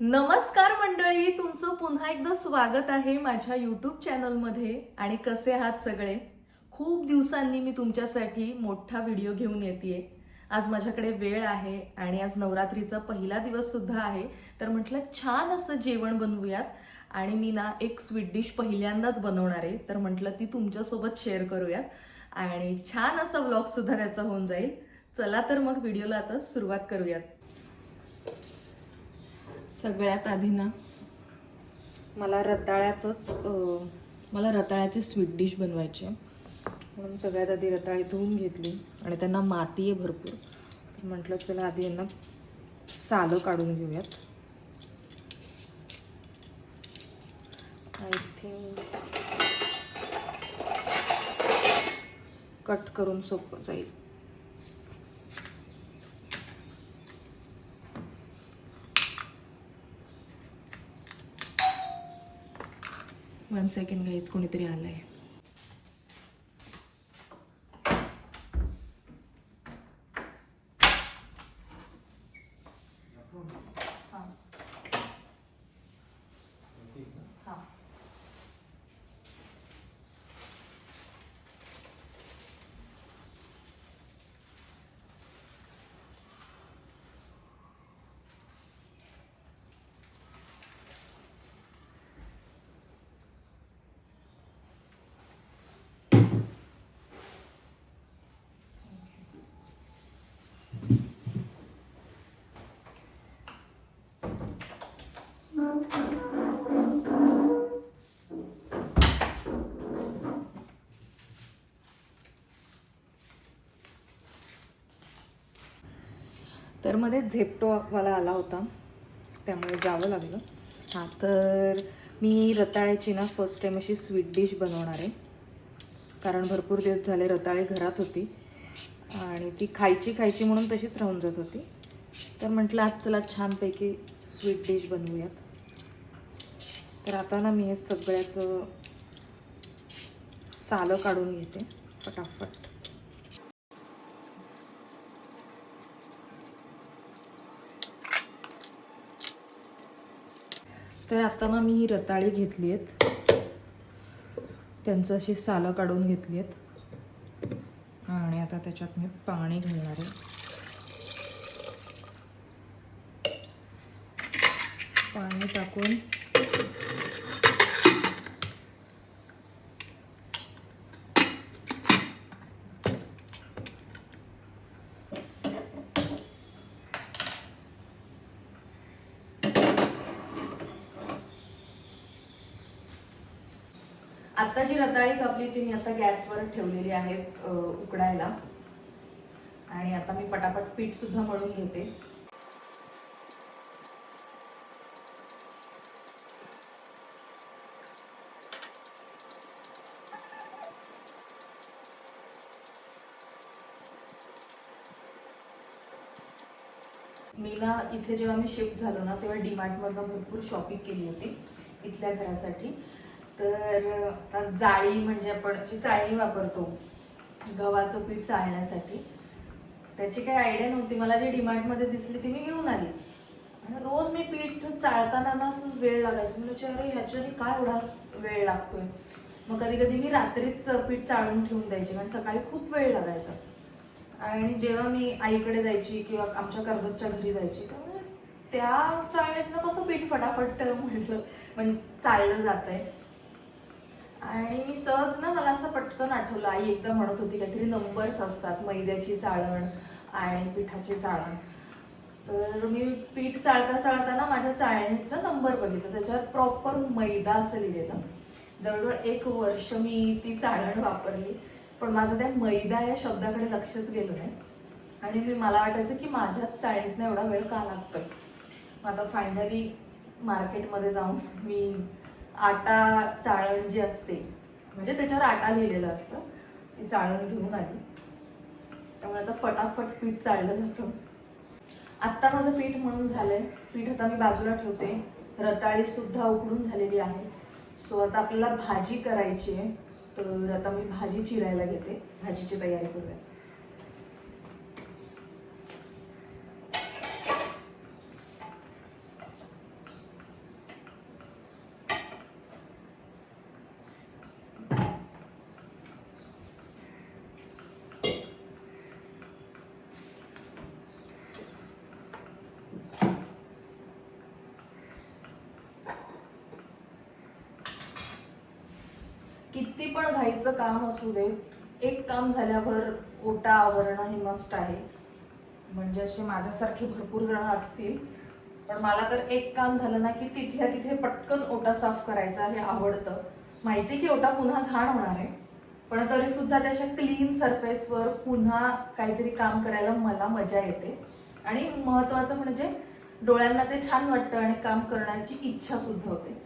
नमस्कार मंडळी तुमचं पुन्हा एकदा स्वागत आहे माझ्या यूट्यूब चॅनलमध्ये आणि कसे आहात सगळे? खूप दिवसांनी मी तुमच्यासाठी मोठा व्हिडिओ घेऊन येते आज माझ्याकडे वेळ आहे आणि आज नवरात्रीचा पहिला दिवस सुद्धा आहे. तर म्हटलं छान असं जेवण बनवूयात. आणि मी ना एक स्वीट डिश पहिल्यांदाच बनवणार आहे. तर म्हटलं ती तुमच्यासोबत शेअर करूयात. आणि छान असा व्लॉग सुद्धा त्याचा होऊन जाईल. चला तर मग व्हिडिओला आता सुरुवात करूयात. सगळ्यात आधी ना मला रताळ्याचंच मला रताळ्याची स्वीट डिश बनवायची आहे. म्हणून सगळ्यात आधी रताळी धुवून घेतली आणि त्यांना माती आहे भरपूर. तर म्हटलं चला आधी यांना सालं काढून घेऊयात. आय थिंक कट करून सोपं जाईल. वन सेकंड घ्यायच कोणीतरी आलं आहे तर मध्ये झेप्टो मला आला होता. त्यामुळे जावं लागलं. हां तर मी रताळ्याची ना फर्स्ट टाईम अशी स्वीट डिश बनवणार आहे. कारण भरपूर दिवस झाले रताळे घरात होती. आणि ती खायची खायची म्हणून तशीच राहून जात होती. तर म्हटलं आज चला छानपैकी स्वीट डिश बनवूयात. तर आता ना मी हे सगळ्याचं सालं काढून घेते फटाफट. तर आता ना मी ही रताळी घेतली आहेत. त्यांचं अशी सालं काढून घेतली आहेत आणि आता त्याच्यात मी पाणी घालणार आहे. पाणी टाकून आता जी रताळी कापली ती मी आता गॅसवर ठेवलेली आहेत उकडायला. आणि आता मी पटापट पीठ सुद्धा मळून घेते. मी ना इथे जेव्हा मी शिफ्ट झालो ना तेव्हा डीमार्टमधनं भरपूर शॉपिंग केली होती इथल्या घरासाठी. तर आता जाळी म्हणजे आपण जी चाळणी वापरतो गव्हाचं पीठ चाळण्यासाठी त्याची काही आयडिया नव्हती. मला जी डीमार्टमध्ये दिसली ती मी घेऊन आली. आणि रोज मी पीठ चाळताना ना असं वेळ लागायचं. म्हणजे अरे ह्याच्याने काय एवढा वेळ लागतोय? मग कधी कधी मी रात्रीच पीठ चाळून ठेवून द्यायचे कारण सकाळी खूप वेळ लागायचा. आणि जेव्हा मी आईकडे जायची किंवा आमच्या कर्जतच्या घरी जायची तर त्या चाळणीतनं कसं पीठ फटाफट म्हटलं म्हणजे चाललं जात आहे आणि मी सहज ना मला असं पटकन आठवलं आई एकदा म्हणत होती काहीतरी नंबर्स असतात मैद्याची चाळण आणि पिठाची चाळण. तर मी पीठ चाळता चाळताना माझ्या चाळणीचा नंबर बघितला त्याच्यावर प्रॉपर मैदा असं लिहिलेलं. जवळजवळ एक वर्ष मी ती चाळण वापरली पण माझं त्या मैदा या शब्दाकडे लक्षच गेलं नाही. आणि मी मला वाटायचं की माझ्या चाळणीतनं एवढा वेळ का लागतोय? मग आता फायनली मार्केटमध्ये जाऊन मी आटा चाळण जी असते म्हणजे त्याच्यावर आटा लिहिलेलं असतं. ती चाळण घेऊन आली. त्यामुळे आता फटाफट पीठ चाळलं जातं. आत्ता माझं पीठ म्हणून झालंय. पीठ आता मी बाजूला ठेवते. रताळी सुद्धा उकडून झालेली आहे. सो आता आपल्याला भाजी करायची आहे तर आता मी भाजी चिरायला घेते. भाजीची तयारी करूया. किती पण घाईचं काम असू दे एक काम झाल्यावर ओटा आवरणं हे मस्ट आहे. म्हणजे असे माझ्यासारखे भरपूर जण असतील. पण मला तर एक काम झालं ना की तिथल्या तिथे पटकन ओटा साफ करायचा हे आवडतं. माहिती की ओटा पुन्हा घाण होणार आहे पण तरी सुद्धा त्याच्या क्लीन सरफेसवर पुन्हा काहीतरी काम करायला मला मजा येते. आणि महत्वाचं म्हणजे डोळ्यांना ते छान वाटतं आणि काम करण्याची इच्छा सुद्धा होते.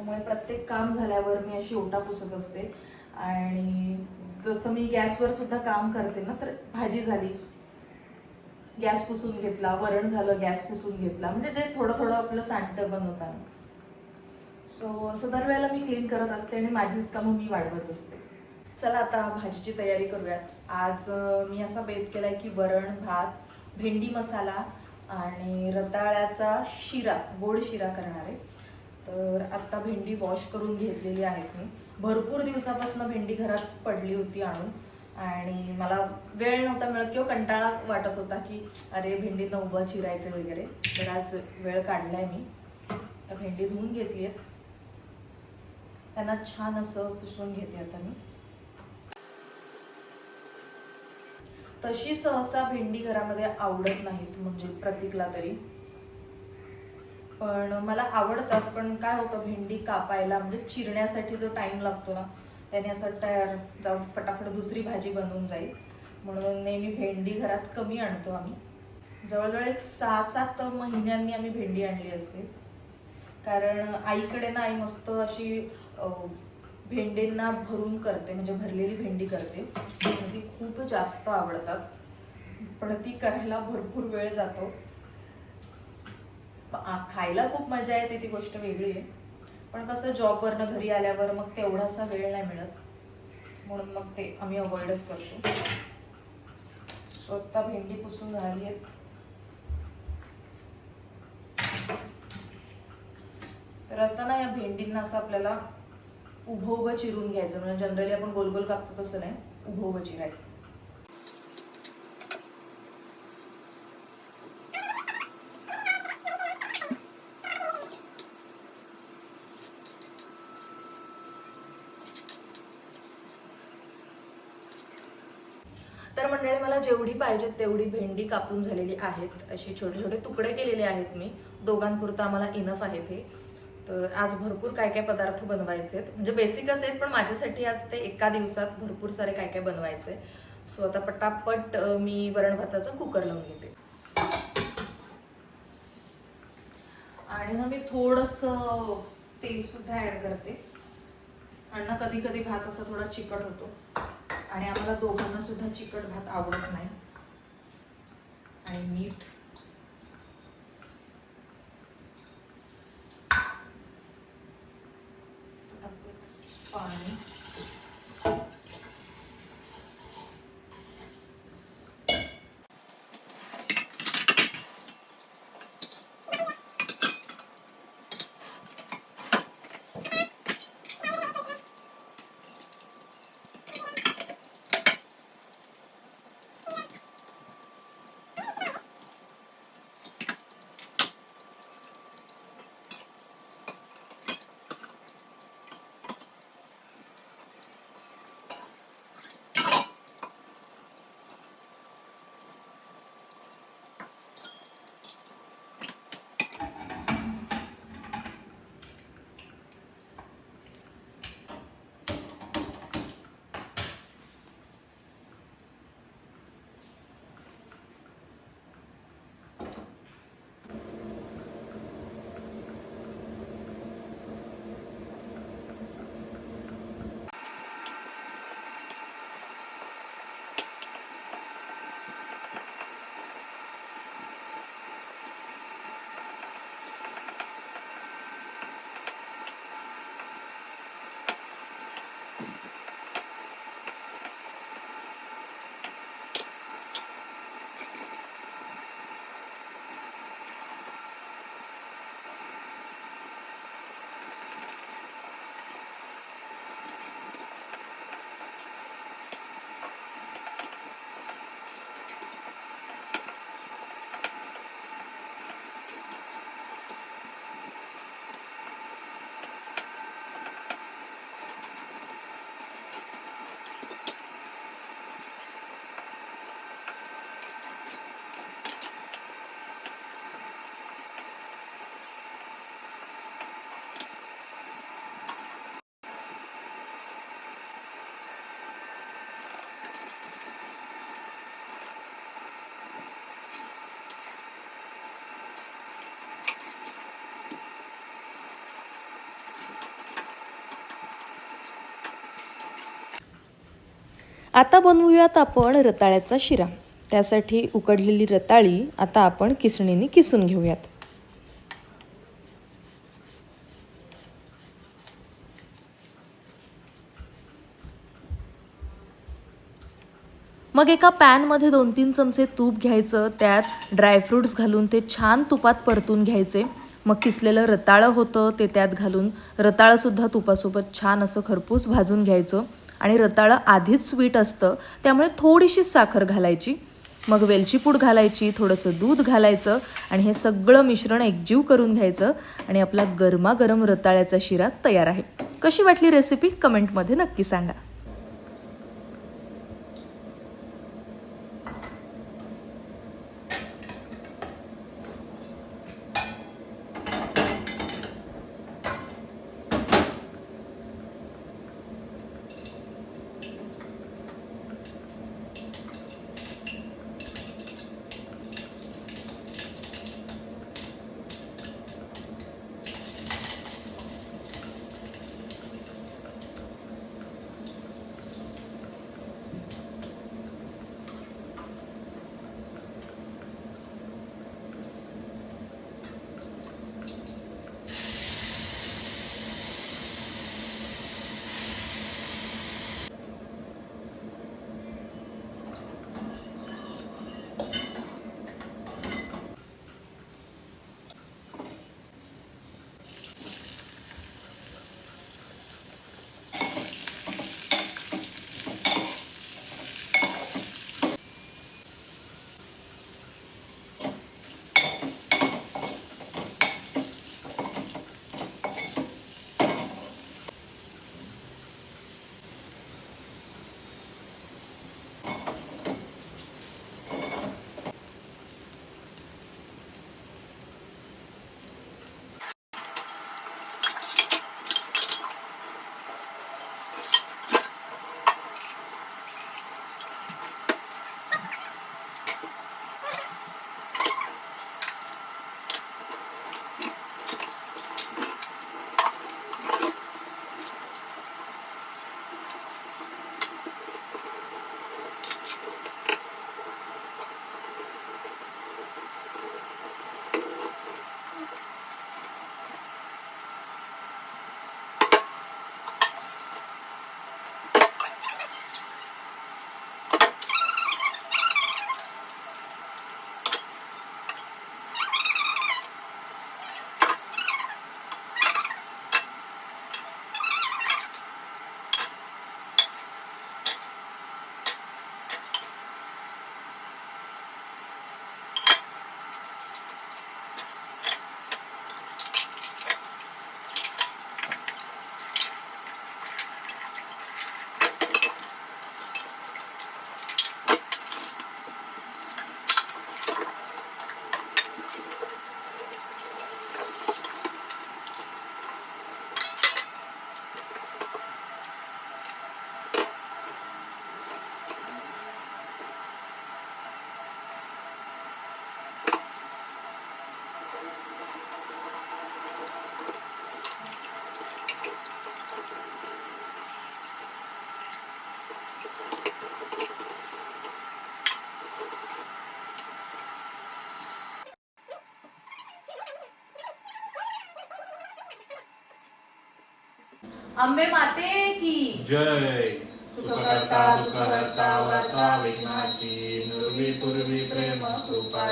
त्यामुळे प्रत्येक काम झाल्यावर मी अशी ओटा पुसत असते. आणि जसं मी गॅसवर सुद्धा काम करते ना तर भाजी झाली गॅस पुसून घेतला वरण झालं गॅस पुसून घेतला. म्हणजे जे थोडं थोडं आपलं सांडतं बनवताना सो असं दरवेळेला मी क्लीन करत असते आणि माझीच कामं मी वाढवत असते. चला आता भाजीची तयारी करूयात. आज मी असा बेत केलाय की वरण भात भेंडी मसाला आणि रताळ्याचा शिरा गोड शिरा करणार आहे. तर आता भेंडी वॉश करून घेतलेली आहेत मी भरपूर दिवसापासून भेंडी घरात पडली होती आणून. आणि मला वेळ नव्हता मिळत किंवा कंटाळा वाटत होता की अरे भेंडी उभं चिरायचं वगैरे. तर आज वेळ काढलाय मी. तर भेंडी धुवून घेतली आहेत. त्यांना छान असं पुसून घेते आता मी. तशी सहसा भेंडी घरामध्ये आवडत नाहीत म्हणजे प्रतीकला तरी. पण मला आवडतात पण काय होतं भेंडी कापायला म्हणजे चिरण्यासाठी जो टाइम लागतो ना त्याने असं तयार जाऊन फटाफट दुसरी भाजी बनवून जाईल. म्हणून नेहमी भेंडी घरात कमी आणतो आम्ही. जवळजवळ एक सहा सात महिन्यांनी आम्ही भेंडी आणली असते. कारण आईकडे ना आई मस्त अशी भेंडींना भरून करते म्हणजे भरलेली भेंडी करते. ती खूप जास्त आवडतात. पण ती करायला भरपूर वेळ जातो. खायला खूप मजा येते ती गोष्ट वेगळी आहे. पण कसं जॉबवरनं घरी आल्यावर मग तेवढासा वेळ नाही मिळत. म्हणून मग ते आम्ही अवॉइडच करतो. स्वतः भेंडी पुसून झाली आहेत. तर असताना या भेंडींना असं आपल्याला उभं उभं चिरून घ्यायचं. म्हणजे जनरली आपण गोल गोल कापतो तसं नाही. उभं उभं चिरायचं तर मंडळी मला पाहिजे तेवढी भेंडी कापून झालेली आहेत. अशी छोटे छोटे तुकडे केलेले आहेत मी. दोघांपुरतं आम्हाला इनफ आहेत हे. तर आज भरपूर काय काय पदार्थ बनवायचे आहेत. म्हणजे बेसिकच आहेत पण माझ्यासाठी आज ते एका दिवसात भरपूर सारे काय काय बनवायचे सो आता पटापट मी वरण भाताचा कुकर लावून घेते. आणि ना मी थोडस तेल सुद्धा ऍड करते. आणि ना कधी कधी भात असा थोडा चिकट होतो. आणि आम्हाला दोघांना सुद्धा चिकट भात आवडत नाही. आणि मीठ पाणी आता बनवूयात आपण रताळ्याचा शिरा. त्यासाठी उकडलेली रताळी आता आपण किसणीने किसून घेऊयात. मग एका पॅनमध्ये दोन तीन चमचे तूप घ्यायचं त्यात ड्रायफ्रूट्स घालून ते छान तुपात परतून घ्यायचे. मग किसलेलं रताळं होतं ते त्यात घालून रताळंसुद्धा तुपासोबत छान असं खरपूस भाजून घ्यायचं. आणि रताळं आधीच स्वीट असतं त्यामुळे थोडीशी साखर घालायची. मग वेलची पूड घालायची थोडंसं दूध घालायचं आणि हे सगळं मिश्रण एकजीव करून घ्यायचं आणि आपला गरमागरम रताळ्याचा शिरा तयार आहे. कशी वाटली रेसिपी कमेंटमध्ये नक्की सांगा. अंबे माते की। जय। सुखकर्ता दुःखहर्ता वर्ता, विघ्नाची, नुर्वी पूर्वी प्रेम कृपा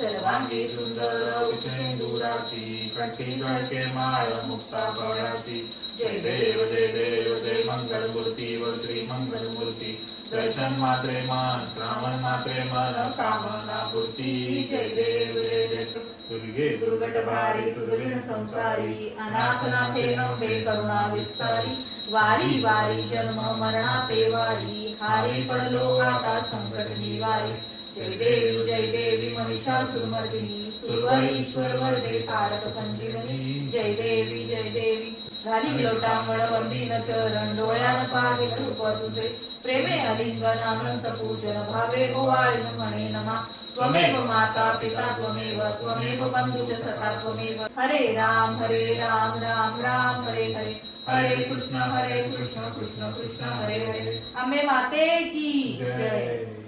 सर्वांगी सुंदर विषेंदुराची कंठी गळके माळ मुक्ता कळाची जय देव जय देव जय मंगल मूर्ती व श्री मंगल मूर्ती दर्शन मात्रे मन श्रावण मात्रे मन कामना पूर्ती जय देव जय देव दुर्गे दुर्गट भारी तुझविण संसारी अनाथ नाथे नव्हे करुणा विस्तारी वारी वारी जन्म मरणा ते वारी हारी पडलो आता संकट निवारी जय देवी जय देवी महिषासुरमर्दिनी सुरवर ईश्वर वरदे तारक संजीवनी जय देवी जय देवी झाली लोटांगण वंदीन चरण डोळ्यान पावे रूप तुझे प्रेमे अलिंगन अनंत पूजन भावे गोवाळीन म्हणे नमा. त्वमेव माता पिता त्वमेव त्वमेव बंधु च सखा त्वमेव. हरे राम हरे राम राम राम हरे हरे. हरे कृष्ण हरे कृष्ण कृष्ण कृष्ण हरे हरे. आंबे माते की जय.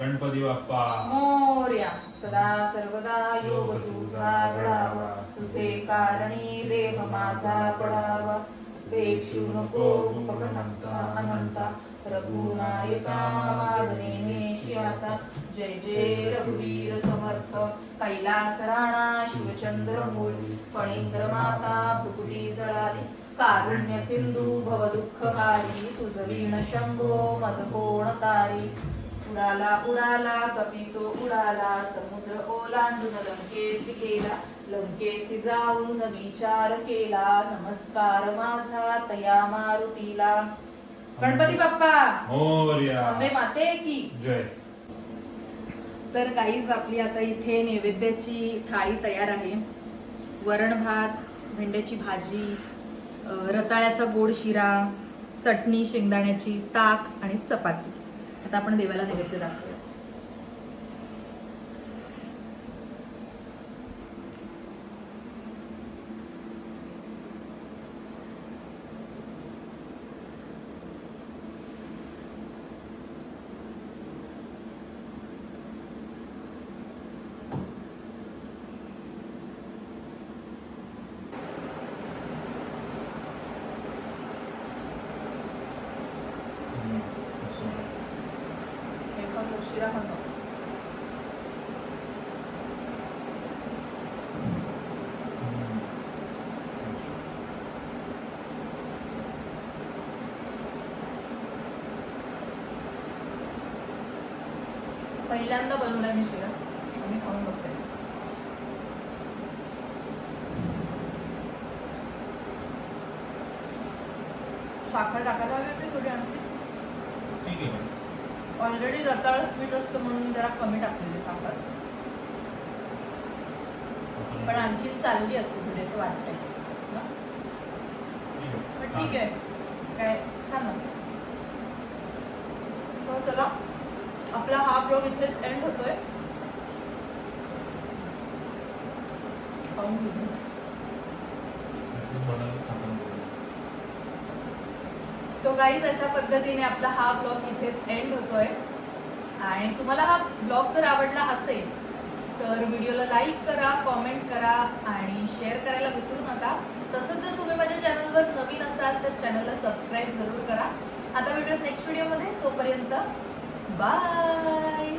गणपती बाप्पा. मोर्या. सदा सर्वदा योग तुझा घडावा तुझे कारणी देह माझा पडावा. पेक्षू नको उपगणंता अनंता. रघुनायका मागणे मेशी आता. जय जय रघुवीर समर्थ. कैलास राणा शिवचंद्र मूल. फणींद्र माता भुकुटी जळाली. कारुण्य सिंधू भव दुःख तुझ वीण शंभो मज कोण तारी. उडाला उडाला कपितो उडाला समुद्र ओलांडून लंकेसी गेला लंकेसी जाऊन विचार केला नमस्कार माझा तया मारुतीला. गणपती बाप्पा! अंबे माते की! जय. तर गाईज आपली आता इथे नैवेद्याची थाळी तयार आहे. वरण भात भेंड्याची भाजी रताळ्याचा गोड शिरा चटणी शेंगदाण्याची ताक आणि चपाती. आता आपण देवाला नैवेद्य दाखवू. bailando con una emisora. रताळ स्वीट असतं म्हणून मी जरा कमी टाकलेली साखर पण आणखीन चालली असते थोडी असं वाटतंय? ठीक आहे. पण छान. ठीक आहे काय छान So, चला आपला हा ब्लॉग इथेच एंड होतोय. सो गाईज अशा पद्धतीने आपला हा ब्लॉग इथेच एंड होतोय आणि तुम्हाला हा ब्लॉग जर आवडला असेल तर व्हिडिओला लाईक करा कॉमेंट करा आणि शेअर करायला विसरू नका. तसंच जर तुम्ही माझ्या चॅनलवर नवीन असाल तर चॅनलला सबस्क्राईब जरूर करा. आता व्हिडिओ नेक्स्ट व्हिडिओमध्ये. तोपर्यंत बाय!